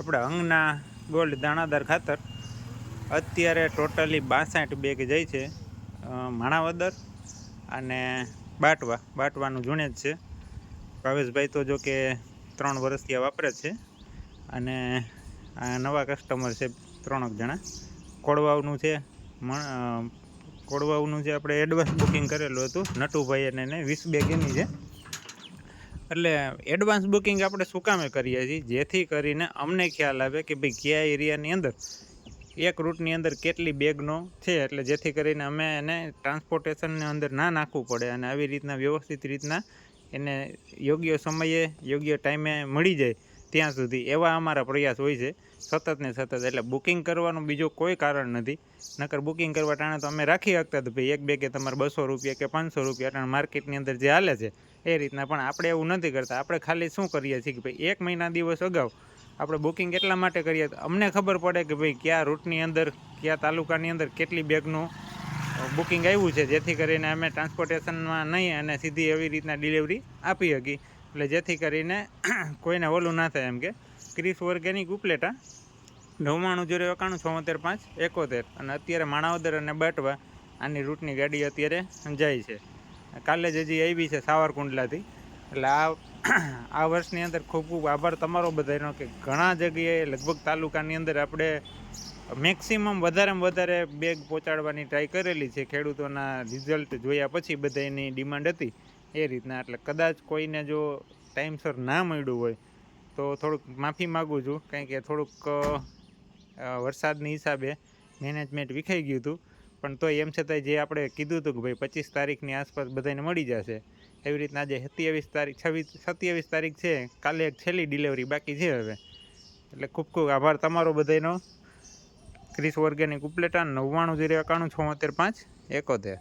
આપણે અંગના ગોલ્ડ દાણાદાર ખાતર અત્યારે ટોટલી બાસઠ બેગ જાય છે માણાવદર અને બાટવા. બાટવાનું જૂને જ છે. ભાવેશભાઈ તો જો કે ત્રણ વર્ષથી આ વાપરે છે અને આ નવા કસ્ટમર છે ત્રણક જણા. કોડવાવનું છે કોડવાવનું જે આપણે એડવાન્સ બુકિંગ કરેલું હતું, નટુભાઈ અને એને વીસ બેગ એની છે. એટલે એડવાન્સ બુકિંગ આપણે શું કામે કરીએ છીએ? જેથી કરીને અમને ખ્યાલ આવે કે ભાઈ કયા એરિયાની અંદર, એક રૂટની અંદર કેટલી બેગનો છે? એટલે જેથી કરીને અમે એને ટ્રાન્સપોર્ટેશનની અંદર ના નાખવું પડે અને આવી રીતના વ્યવસ્થિત રીતના એને યોગ્ય સમયે, યોગ્ય ટાઈમે મળી જાય. ત્યાં સુધી એવા અમારા પ્રયાસ હોય છે. સતત ને સતત, એટલે બુકિંગ કરવાનું બીજું કોઈ કારણ નથી. નકર બુકિંગ કરવા ટાણે તો અમે રાખી શકતા તો ભાઈ એક બેગે તમારે બસો રૂપિયા કે પાંચસો રૂપિયા ટાણે માર્કેટની અંદર જે હાલે છે, એ રીતના. પણ આપણે એવું નથી કરતા. આપણે ખાલી શું કરીએ છીએ કે ભાઈ એક મહિના દિવસ અગાઉ આપણે બુકિંગ એટલા માટે કરીએ તો અમને ખબર પડે કે ભાઈ કયા રૂટની અંદર, કયા તાલુકાની અંદર કેટલી બેગનું બુકિંગ આવ્યું છે. જેથી કરીને અમે ટ્રાન્સપોર્ટેશનમાં નહીં અને સીધી એવી રીતના ડિલિવરી આપી શકી એટલે જેથી કરીને કોઈને ઓલું ના થાય એમ કે. ક્રિસ ઓર્ગેનિક ઉપલેટા નવ્વાણું જીરો એકાણું છોતેર પાંચ એકોતેર. અને અત્યારે માણાવદર અને બાટવા આની રૂટની ગાડી અત્યારે જાય છે. કાલે જ હજી આવી છે સાવરકુંડલાથી. એટલે આ આ વર્ષની અંદર ખૂબ ખૂબ આભાર તમારો બધાનો કે ઘણા જગ્યાએ લગભગ તાલુકાની અંદર આપણે મેક્સિમમ વધારેમાં વધારે બેગ પહોંચાડવાની ટ્રાય કરેલી છે. ખેડૂતોના રિઝલ્ટ જોયા પછી બધાની ડિમાન્ડ હતી. એ રીતના. એટલે કદાચ કોઈને જો ટાઈમસર ના મળ્યું હોય, તો થોડુંક માફી માગું છું. કારણ કે થોડુંક વરસાદની હિસાબે મેનેજમેન્ટ વિખાઈ ગયું હતું. પણ તોય એમ છતાંય જે આપણે કીધું હતું કે ભાઈ પચીસ તારીખની આસપાસ બધાને મળી જશે, એવી રીતના આજે સત્યાવીસ તારીખ, છવ્વીસ, સત્યાવીસ તારીખ છે. કાલે એક છેલ્લી ડિલિવરી બાકી છે હવે. એટલે ખૂબ ખૂબ આભાર તમારો બધાનો ક્રિસ ઓર્ગેનિક ઉપલેટા, નવ્વાણું જીરો એકાણું, છોતેર પાંચ, એકોતેર.